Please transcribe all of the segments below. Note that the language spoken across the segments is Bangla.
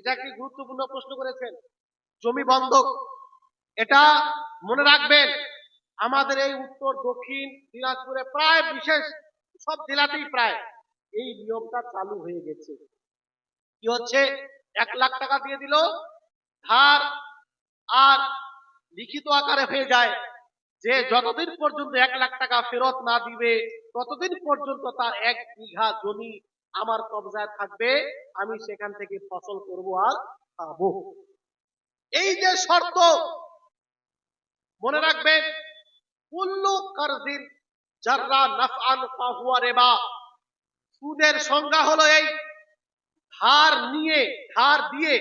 এটা একটি গুরুত্বপূর্ণ প্রশ্ন করেছেন? জমি বন্ধক। এটা মনে রাখবেন, আমাদের এই উত্তর, দক্ষিণ দিনাজপুরে প্রায় বিশেষ, সব জেলাতেই প্রায় এই নিয়মটা চালু হয়ে গেছে। কি হচ্ছে? এক লাখ টাকা দিয়ে দিল, ধার আর লিখিত আকারে হয়ে যায় যে যতদিন পর্যন্ত এক লাখ টাকা ফেরত না দিবে, ততদিন পর্যন্ত তার এক বিঘা জমি আমার কবজায় থাকবে, আমি সেখান থেকে ফসল করব আর খাব। এই যে শর্ত, মনে রাখবেন, কুল্লু কারজিন জাররা নাফআন ফাহুয়া রেবা। সুদের সংজ্ঞা হলো এই, ধার নিয়ে, ধার দিয়ে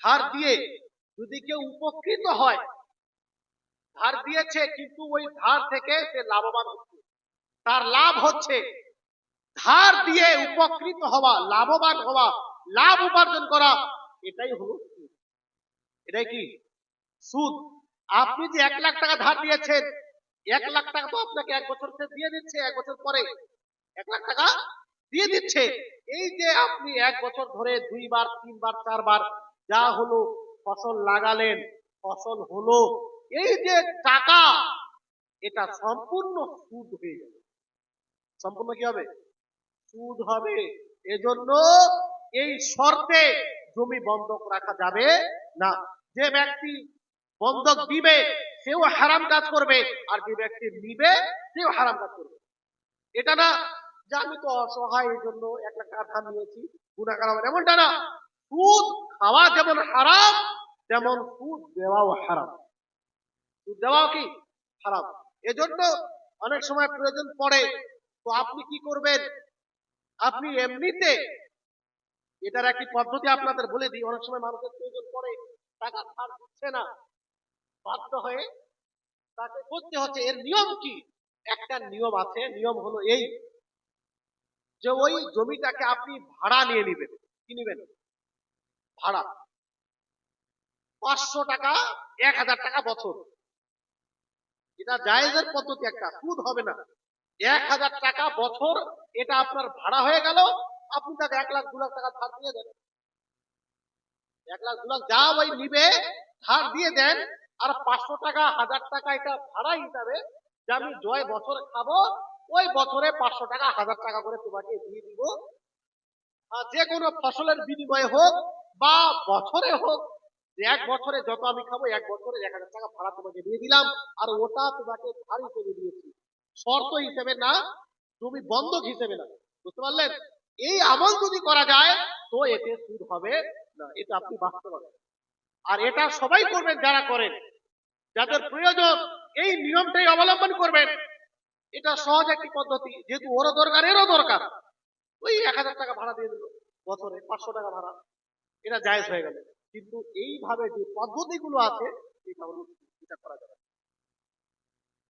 ধার দিয়ে যদি কেউ উপকৃত হয়, ধার দিয়েছে, কিন্তু ওই ধার থেকে সে লাভবান হচ্ছে। তার লাভ হচ্ছে ধার দিয়ে উপকৃত হওয়া, লাভবান হওয়া, লাভ উপার্জন করা, এটাই হলো এটাই কি? সুদ। আপনি যে এক লাখ টাকা ধার দিয়েছেন, এক লাখ টাকা তো আপনাকে এক বছর দিয়ে দিচ্ছে, এক বছর পরে এক লাখ টাকা দিয়ে দিচ্ছে। এই যে আপনি এক বছর ধরে দুইবার, তিনবার, চারবার যা হলো ফসল লাগালেন, ফসল হলো, এই যে টাকা, এটা সম্পূর্ণ সুদ হয়ে যাবে সম্পূর্ণ কি হবে? সুদ হবে। এজন্য এই শর্তে জমি বন্ধক রাখা যাবে না। যে ব্যক্তি বন্ধক দিবে, সেও হারাম কাজ করবে। আর যে ব্যক্তি নিবে, সেও হারাম কাজ করবে। এটা না যে আমি তো অসহায় এই জন্য এক লাখ নিয়েছি গুণাকার হবে এমনটা না। সুদ খাওয়া যেমন হারাম, তেমন সুদ দেওয়াও হারাম। সুদ দেওয়াও কি? হারাম। এজন্য অনেক সময় প্রয়োজন পড়ে। তো আপনি কি করবেন? আপনি এমনিতে এটার একটি পদ্ধতি আপনাদের বলে দিই অনেক সময় মানুষের প্রয়োজন পড়ে টাকা ধার দিচ্ছে না বাধ্য হয়ে তাকে করতে হচ্ছে। এর নিয়ম কি? একটা নিয়ম আছে নিয়ম হলো এই যে ওই জমিটাকে আপনি ভাড়া নিয়ে নেবেন। কি নেবেন? ভাড়া। পাঁচশো টাকা এক হাজার টাকা বছর। এটা জায়েজের পদ্ধতি একটা সুদ হবে না। এক হাজার টাকা বছর এটা আপনার ভাড়া হয়ে গেল, আপনি তাকে এক লাখ, দু লাখ টাকা ধার দিয়ে দেন এক লাখ, দু লাখ যা ওই নিবে, ধার দিয়ে দেন, আর পাঁচশো টাকা, হাজার টাকা এটা ভাড়া হিসাবে যে আমি জয় বছর খাব, ওই বছরে পাঁচশো টাকা, হাজার টাকা করে তোমাকে দিয়ে দিব। আর যে কোনো ফসলের বিনিময়ে হোক বা বছরে হোক এক বছরে যত আমি খাব, এক বছরে এক হাজার টাকা ভাড়া তোমাকে দিয়ে দিলাম, আর ওটা তোমাকে ধার হিসেবে দিয়েছি। শর্ত হিসেবে না জমি বন্ধক হিসেবে না। বুঝতে পারলেন? এই আমল যদি করা যায়, তো এতে সুদ হবে না। এটা আপনি বাস্তবায়ন। আর এটা সবাই করবেন যারা করেন। যাদের প্রয়োজন, এই নিয়মটাই অবলম্বন করবেন। এটা সহজ একটি পদ্ধতি। যেহেতু ওরও দরকার, এরও দরকার। ওই এক হাজার টাকা ভাড়া দিয়ে দিল। বছরে পাঁচশো টাকা ভাড়া। এটা জায়েজ হয়ে গেল। কিন্তু এইভাবে যে পদ্ধতিগুলো আছে এটা হলো এটা করা যাবে।